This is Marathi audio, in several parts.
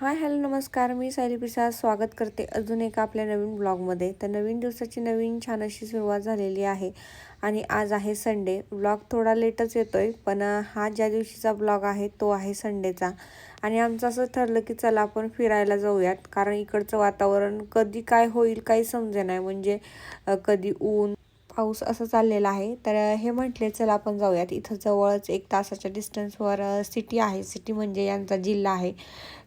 हाय हॅलो नमस्कार. मी सायली प्रसाद स्वागत करते अजून एका आपल्या नवीन ब्लॉगमध्ये. तर नवीन दिवसाची नवीन छान अशी सुरुवात झालेली आहे. आणि आज आहे संडे. ब्लॉग थोडा लेटच येतो आहे पण हा ज्या दिवशीचा ब्लॉग आहे तो आहे संडेचा. आणि आमचं असं ठरलं की चला आपण फिरायला जाऊयात. कारण इकडचं वातावरण कधी काय होईल काही समजे नाही म्हणजे कधी ऊन पाऊस असं चाललेला आहे. तर हे म्हटले चला आपण जाऊयात. इथं जवळच एक तासाच्या डिस्टन्सवर सिटी आहे. सिटी म्हणजे यांचा जिल्हा आहे.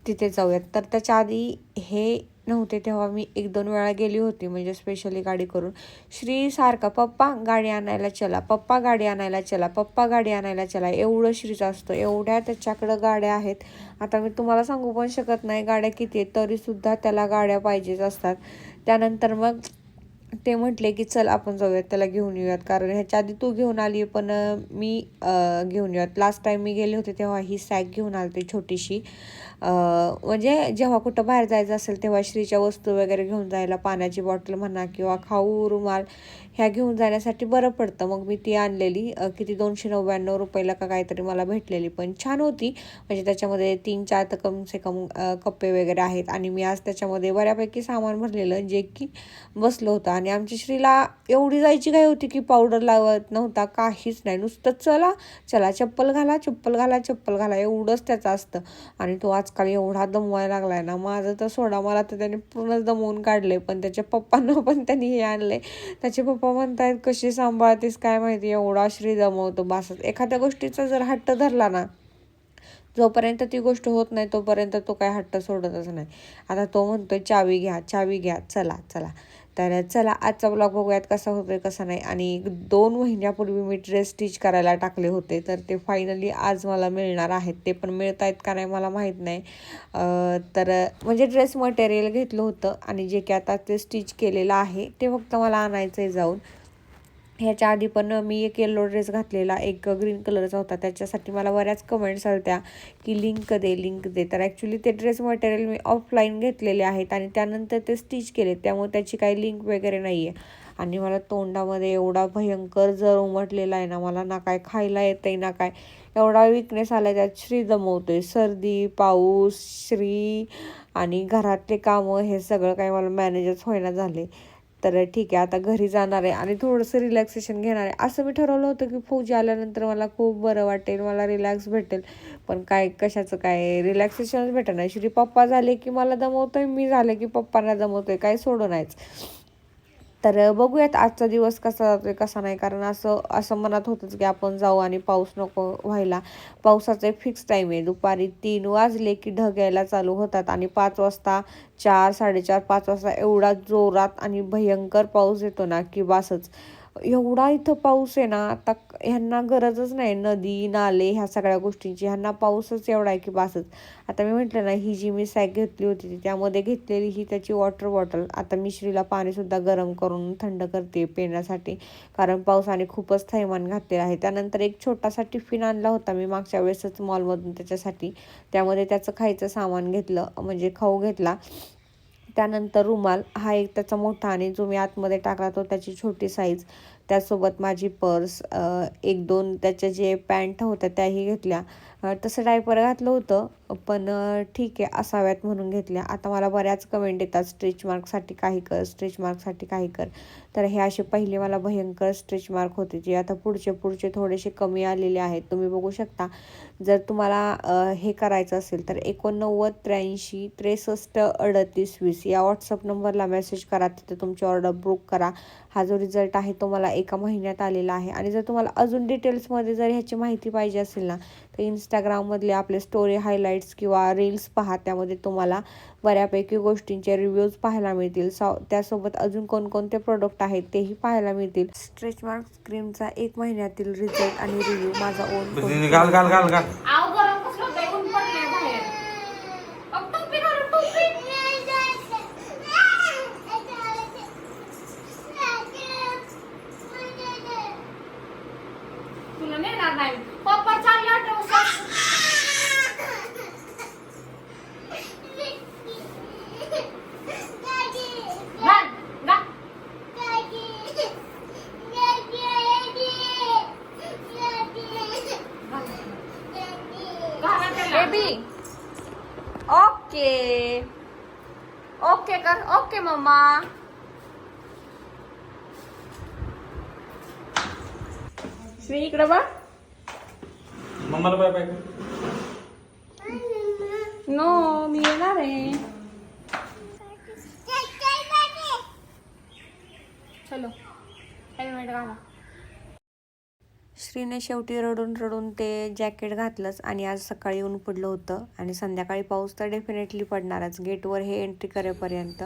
तिथे जाऊयात. तर त्याच्या आधी हे नव्हते तेव्हा मी एक दोन वेळा गेली होती म्हणजे स्पेशली गाडी करून. श्री सारखा पप्पा गाडी आणायला चला पप्पा गाडी आणायला चला पप्पा गाडी आणायला चला. एवढं श्रीचं असतं. एवढ्या त्याच्याकडं गाड्या आहेत. आता मी तुम्हाला सांगू पण शकत नाही गाड्या किती आहेत तरीसुद्धा त्याला गाड्या पाहिजेच असतात. त्यानंतर मग ते म्हटले की चल आपण जाऊयात त्याला घेऊन येऊयात. कारण ह्याच्या आधी तू घेऊन आली पण मी घेऊन येऊयात. लास्ट टाईम मी गेले होते तेव्हा ही सॅक घेऊन आली होती छोटीशी. म्हणजे जेव्हा कुठं बाहेर जायचं असेल तेव्हा श्रीच्या वस्तू वगैरे घेऊन जायला पाण्याची बॉटल म्हणा किंवा खाऊ रुमाल ह्या घेऊन जाण्यासाठी बरं पडतं. मग मी ती आणलेली. किती? दोनशे नव्याण्णव रुपयाला का काहीतरी मला भेटलेली. पण छान होती. म्हणजे त्याच्यामध्ये तीन चार तर कम से कम कप्पे वगैरे आहेत. आणि मी आज त्याच्यामध्ये बऱ्यापैकी सामान भरलेलं जे की बसलं होतं. आणि आमच्या श्रीला एवढी जायची घाई होती की पावडर लावत नव्हता काहीच नाही. नुसतं चला चला चप्पल घाला चप्पल घाला चप्पल घाला. एवढंच त्याचं असतं. आणि तो आज आजकाल एवढा दमवायला लागलाय ना. माझं तर सोडा मला तर त्याने पूर्णच दमवून काढले पण त्याच्या पप्पांना पण त्यांनी हे आणले त्याचे पप्पा म्हणतायत कशी सांभाळतेस काय माहिती? एवढा श्री दमवतो. बासच एखाद्या गोष्टीचा जर हट्ट धरला ना जोपर्यंत ती गोष्ट होत नाही तोपर्यंत तो काय हट्ट सोडतच नाही. आता तो म्हणतोय चावी घ्या चावी घ्या. चला चला. तर चला आजचा ब्लॉग बघूयात कसा होतोय कसा नाही. आणि दोन महिन्यापूर्वी मी ड्रेस स्टिच करायला टाकले होते तर ते फायनली आज मला मिळणार आहेत. ते पण मिळत आहेत का नाही मला माहीत नाही. तर म्हणजे ड्रेस मटेरियल घेतलं होतं आणि जे की आता ते स्टिच केलेलं आहे ते फक्त मला आणायचं आहे जाऊन. ह्याच्या आधी पण मी एक येलो ड्रेस घातलेला एक ग्रीन कलरचा होता. त्याच्यासाठी मला बऱ्याच कमेंट्स आल्या की लिंक दे लिंक दे. तर ॲक्च्युली ते ड्रेस मटेरियल मी ऑफलाईन घेतलेले आहेत आणि त्यानंतर ते स्टिच केले त्यामुळे त्याची काही लिंक वगैरे नाही आहे आणि मला तोंडामध्ये एवढा भयंकर जर उमटलेला आहे ना मला ना काय खायला येतंय ना काय एवढा विकनेस आला त्यात श्री जमवतोय सर्दी पाऊस श्री आणि घरातले कामं हे सगळं काही मला मॅनेजच होईना झाले. तर ठीक आहे आता घरी जाणार आहे आणि थोडंसं रिलॅक्सेशन घेणार आहे. असं मी ठरवलं होतं की फौजी आल्यानंतर मला खूप बरं वाटेल मला रिलॅक्स भेटेल. पण काय कशाचं काय? रिलॅक्सेशनच भेटणार श्री पप्पा झाले की मला दमवतोय मी झाले की पप्पांना दमवतोय काय सोडू नाहीच. तर बघूयात आजचा दिवस कसा जातोय कसा नाही. कारण असं असं मनात होतंच की आपण जाऊ आणि पाऊस नको व्हायला. पावसाचं एक फिक्स टाईम आहे. दुपारी तीन वाजले की ढग यायला चालू होतात आणि पाच वाजता चार साडेचार पाच वाजता एवढा जोरात आणि भयंकर पाऊस येतो ना की बासच. एवढा इथं पाऊस आहे ना आता ह्यांना गरजच नाही. नदी नाले ह्या सगळ्या गोष्टींची. ह्यांना पाऊसच एवढा आहे की बासच. आता मी म्हटलं ना ही जी मी सॅक घेतली होती ती त्यामध्ये घेतलेली ही त्याची वॉटर बॉटल आता मी श्रीला पाणीसुद्धा गरम करून थंड करते पिण्यासाठी. कारण पावसाने खूपच थैमान घातलेलं आहे. त्यानंतर एक छोटासा टिफिन आणला होता मी मागच्या वेळेसच मॉलमधून त्याच्यासाठी. त्यामध्ये त्याचं खायचं सामान घेतलं म्हणजे खाऊ घेतला. त्यानंतर रुमाल हा एक त्याचा मोठा आणि जो मी आतमध्ये टाकला तो त्याची छोटी साईज त्यासोबत माझी पर्स एक दोन त्याच्या जे पॅन्ट होत्या त्याही घेतल्या. तसं डायपर घातलं होतं. पण ठीक आहे असाव्यात म्हणून घेतल्या. आता मला बऱ्याच कमेंट येतात स्ट्रेच मार्कसाठी काही कर स्ट्रेच मार्कसाठी काही कर. तर हे असे पहिले मला भयंकर स्ट्रेच मार्क होते जे आता पुढचे पुढचे थोडेसे कमी आलेले आहेत. तुम्ही बघू शकता. जर तुम्हाला हे करायचं असेल तर एकोणनव्वद त्र्याऐंशी त्रेसष्ट अडतीस वीस या व्हॉट्सअप नंबरला मेसेज करा. तिथे तुमची ऑर्डर बुक करा. हा जो रिझल्ट आहे तो मला एका महिन्यात आलेला आहे. आणि जर तुम्हाला अजून डिटेल्समध्ये जर ह्याची माहिती पाहिजे असेल ना तर इंस्टाग्राममधले आपले स्टोरी हायलाईट हायलाईट्स किंवा रील्स पहा त्यामध्ये तुम्हाला बऱ्यापैकी गोष्टींचे रिव्ह्यूज पाहायला मिळतील. सो त्यासोबत अजून कोणकोणते प्रोडक्ट आहेत तेही पाहायला मिळतील. स्ट्रेच मार्क क्रीमचा एक महिन्यातील रिझल्ट आणि रिव्ह्यू माझा ओन घाल घाल घाल घाल आव गरम कसलं होतंय ऊन पडलंय बाहेर अहो, टोपी घालून टोपी तुला नेणार नाही पप्पा चालला घाल घाल घाल. ओके ओके कर. Okay mamma. श्री इकडे बघ. मम्माला बाय बाय नो मी येणार आहे. चलो. हेल्मेट घाला. श्रीने शेवटी रडून रडून ते जॅकेट घातलंच आणि आज सकाळी ऊन पडलं होतं आणि संध्याकाळी पाऊस तर डेफिनेटली पडणारच. गेटवर हे एंट्री करेपर्यंत.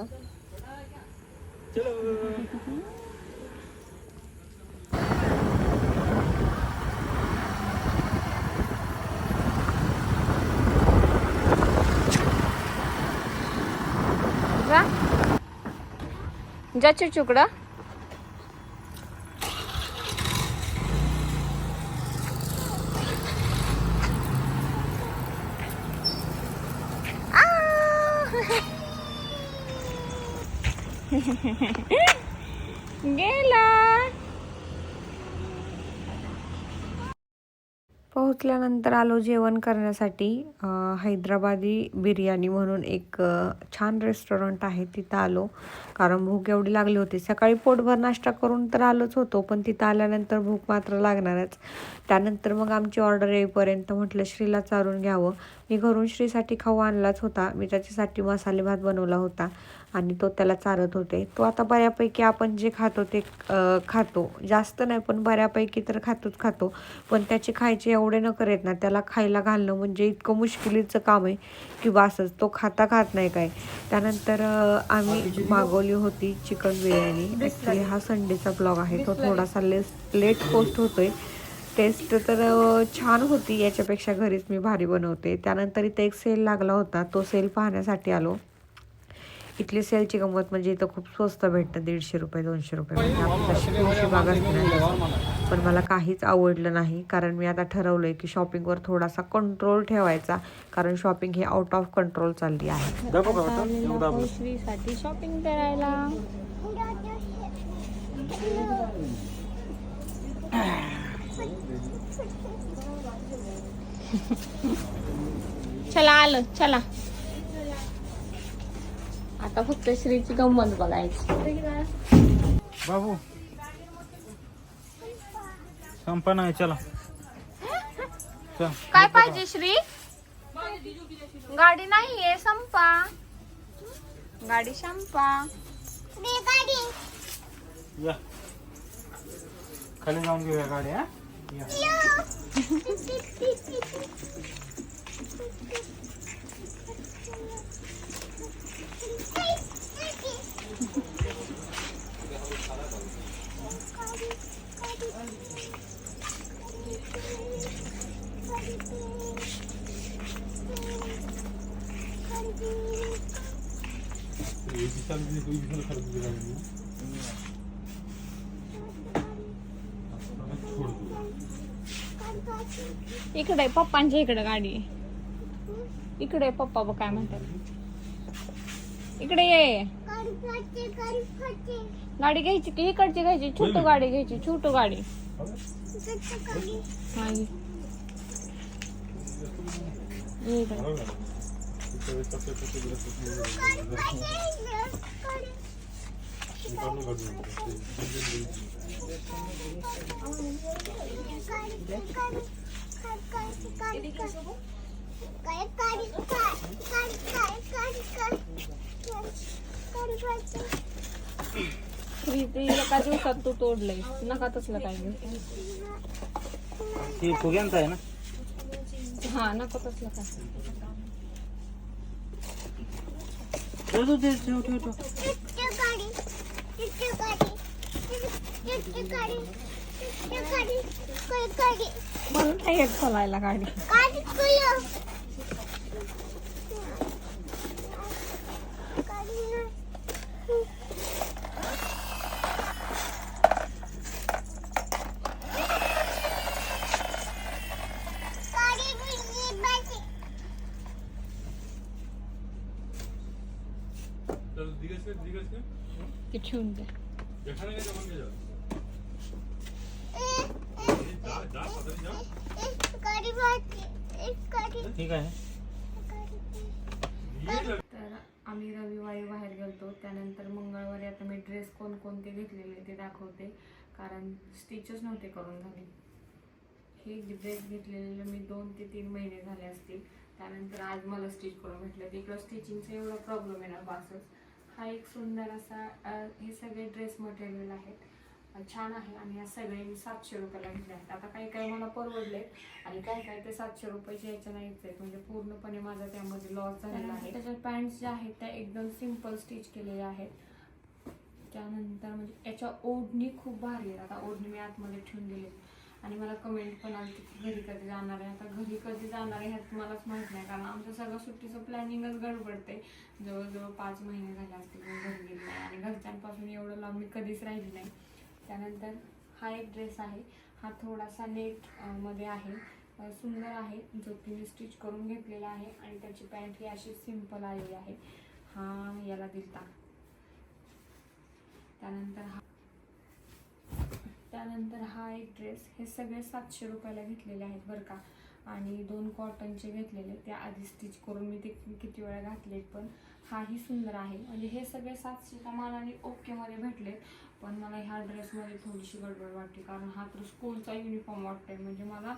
जा. चुकडा Gela. पोचल्यानंतर आलो जेवण करण्यासाठी हैदराबादी बिर्याणी म्हणून एक छान रेस्टॉरंट आहे तिथं आलो. कारण भूक एवढी लागली होती. सकाळी पोटभर नाश्ता करून तर आलोच होतो पण तिथं आल्यानंतर भूक मात्र लागणारच. त्यानंतर मग आमची ऑर्डर येईपर्यंत म्हटलं श्रीला चारून घ्यावं. मी घरून श्रीसाठी खाऊ आणलाच होता. मी त्याच्यासाठी मसाले भात बनवला होता आणि तो त्याला चारत होते. तो आता बऱ्यापैकी आपण जे खातो ते खातो. जास्त नाही पण बऱ्यापैकी तर खातोच खातो. पण त्याचे खायचे एवढे न करेत ना त्याला खायला घालणं म्हणजे इतकं मुश्किलीचं काम आहे. की बासच तो खाता खात नाही काय. त्यानंतर आम्ही मागवली होती चिकन बिर्याणी. ॲक्च्युली हा संडेचा ब्लॉग आहे. तो थोडासा लेस लेट पोस्ट होतोय. टेस्ट तर छान होती. याच्यापेक्षा घरीच मी भारी बनवते. त्यानंतर इथे एक सेल लागला होता. तो सेल पाहण्यासाठी आलो. इथली सेलची गंमत म्हणजे इथं खूप स्वस्त भेटतं. दीडशे रुपये दोनशे रुपये. म्हणजे आपली तशी तुळशी बाग असते. पण मला काहीच आवडलं नाही. कारण मी आता ठरवलंय की शॉपिंगवर थोडासा कंट्रोल ठेवायचा. कारण शॉपिंग ही आउट ऑफ कंट्रोल चालली आहे. शॉपिंग करायला. चला आलं. चला. आता फक्त श्रीची गंमत बघायची. बाबू संपा नाही चला. चल. काय पाहिजे श्री? गाडी नाहीये संपा. गाडी संपा. या. खाली जाऊन घेऊया गाडी हा? या. इकडे आहे, पप्पांच्या इकडे गाडी आहे. इकडे आहे, पप्पा बघ काय म्हणतात. इकडे ये. गाडी घ्यायची की इकडची घ्यायची? छोटू गाडी घ्यायची छोटू गाडी. हा, ये. ये इकडे. फ्री ते एका दिवसात तू तोडलंय? नका तसलं काय. ती फुग्यांचा आहे ना? हा नको तसलं काय. ठेव तू ते, ठेव ठेव ठेव. म्हणून नाही येत चालायला गाडी ती ठेवून द्या ठीक आहे. तर आम्ही रविवारी बाहेर गेलतो. त्यानंतर मंगळवारी आता मी ड्रेस कोणकोणते घेतलेले ते दाखवते. कारण स्टिचच नव्हते करून झाले. हे ड्रेस घेतलेले मी दोन ते तीन महिने झाले असतील. त्यानंतर आज मला स्टिच करून भेटलं. तिकडं स्टिचिंगचा एवढा प्रॉब्लेम येणार बासच. हा एक सुंदर असा हे सगळे ड्रेस मटेरियल आहेत. छान आहे आणि या सगळे मी सातशे रुपयाला घेतले आहेत. आता काही काही मला परवडले आणि काही काही ते सातशे रुपयाचे याच्या नाहीच आहेत म्हणजे पूर्णपणे माझा त्यामध्ये लॉस झालेला आहे. त्याच्या पॅन्ट्स ज्या आहेत त्या एकदम सिंपल स्टिच केलेल्या आहेत. त्यानंतर म्हणजे याच्या ओढणी खूप भारी आहेत. आता ओढणी मी आतमध्ये ठेवून दिली आणि मला कमेंट पण आली की घरी कधी जाणार आहे? आता घरी कधी जाणार आहे ह्यात मलाच माहीत नाही कारण आमचं सगळं सुट्टीचं प्लॅनिंगच गडबडते. जवळजवळ पाच महिने झाले असते मी घरी गेली नाही आणि घरच्यांपासून एवढं लांब मी कधीच राहिली नाही. त्यानंतर हा एक ड्रेस आहे. हा थोडासा नेटमध्ये आहे. सुंदर आहे. जो की मी स्टिच करून घेतलेला आहे आणि त्याची पॅन्ट ही अशी सिंपल आलेली आहे. हा याला दिलता. त्यानंतर हा त्यानंतर हा एक ड्रेस हे सगळे सातशे रुपयाला घेतलेले आहेत बरं का. आणि दोन कॉटनचे घेतलेले ते आधी स्टिच करून मी ते किती वेळा घातले पण हाही सुंदर आहे. म्हणजे हे सगळे सातशेच्या मानाने ओकेमध्ये भेटलेत. पण मला ह्या ड्रेसमध्ये थोडीशी गडबड वाटते. कारण हा तर स्कूलचा युनिफॉर्म वाटतोय? म्हणजे मला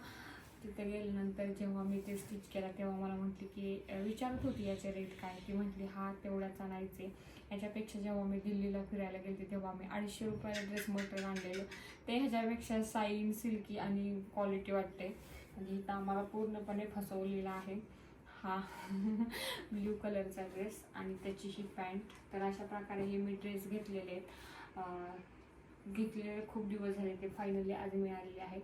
तिथे गेल्यानंतर जेव्हा मी ते स्टिच केला तेव्हा मला म्हटली की विचारत होती याचे रेट काय? ती म्हटली हा तेवढ्याचा आणायचे. याच्यापेक्षा जेव्हा मी दिल्लीला फिरायला गेले तेव्हा मी अडीचशे रुपयाला ड्रेस मटेरियल आणलेलं. ते ह्याच्यापेक्षा साईन सिल्की आणि क्वालिटी वाटते म्हणजे इथं आम्हाला पूर्णपणे फसवलेला आहे. हा ब्ल्यू कलरचा ड्रेस आणि त्याची ही पॅन्ट तर अशा प्रकारे हे मी ड्रेस घेतलेले आहेत. घेतलेले खूप दिवस झाले ते फायनली आज मिळालेले आहेत.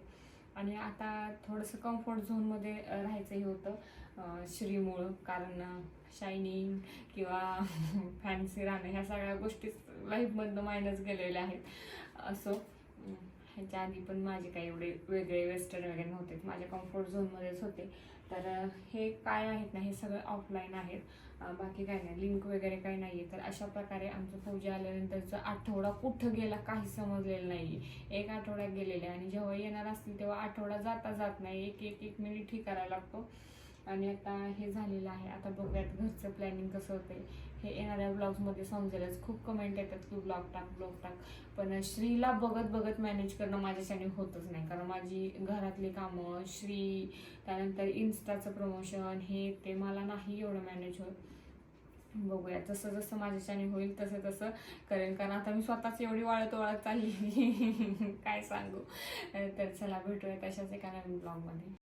आणि आता थोडंसं कम्फर्ट झोनमध्ये राहायचं हे होतं. श्रीमूळ श्रीमुळं कारण शायनिंग किंवा फॅन्सी राहणं ह्या सगळ्या गोष्टी लाईफमधनं मायनस गेलेल्या आहेत. असो. अं, आधी पण माझे काही एवढे वेगळे वेस्टर्न वगैरे नव्हते. माझ्या कम्फर्ट झोनमध्येच होते. तर हे काय आहेत ना हे सगळं ऑफलाईन आहेत. बाकी काही नाही. लिंक वगैरे काही नाही आहे तर अशा प्रकारे आमचं पूजा आल्यानंतरचा आठवडा कुठं गेला काही समजलेलं नाही एक आठवडा गेलेला आणि जेव्हा येणार असतील तेव्हा आठवडा जाता जात नाही. एक एक एक मिनिट ही करायला लागतो. आणि आता हे झालेलं आहे. आता बघूयात घरचं प्लॅनिंग कसं होतं हे येणाऱ्या ब्लॉग्समध्ये समजेलच. खूप कमेंट येतात की ब्लॉग टाक ब्लॉग टाक. पण श्रीला बघत बघत मॅनेज करणं माझ्याच्याने होतच नाही. कारण माझी घरातली कामं श्री त्यानंतर इन्स्टाचं प्रमोशन हे ते मला नाही एवढं मॅनेज होत. बघूया. जसं जसं माझ्याच्याने होईल तसं तसं करेन. कारण आता मी स्वतःच एवढी वाळत वाळत चालली. काय सांगू? तर चला भेटूया तशाच एका नवीन ब्लॉगमध्ये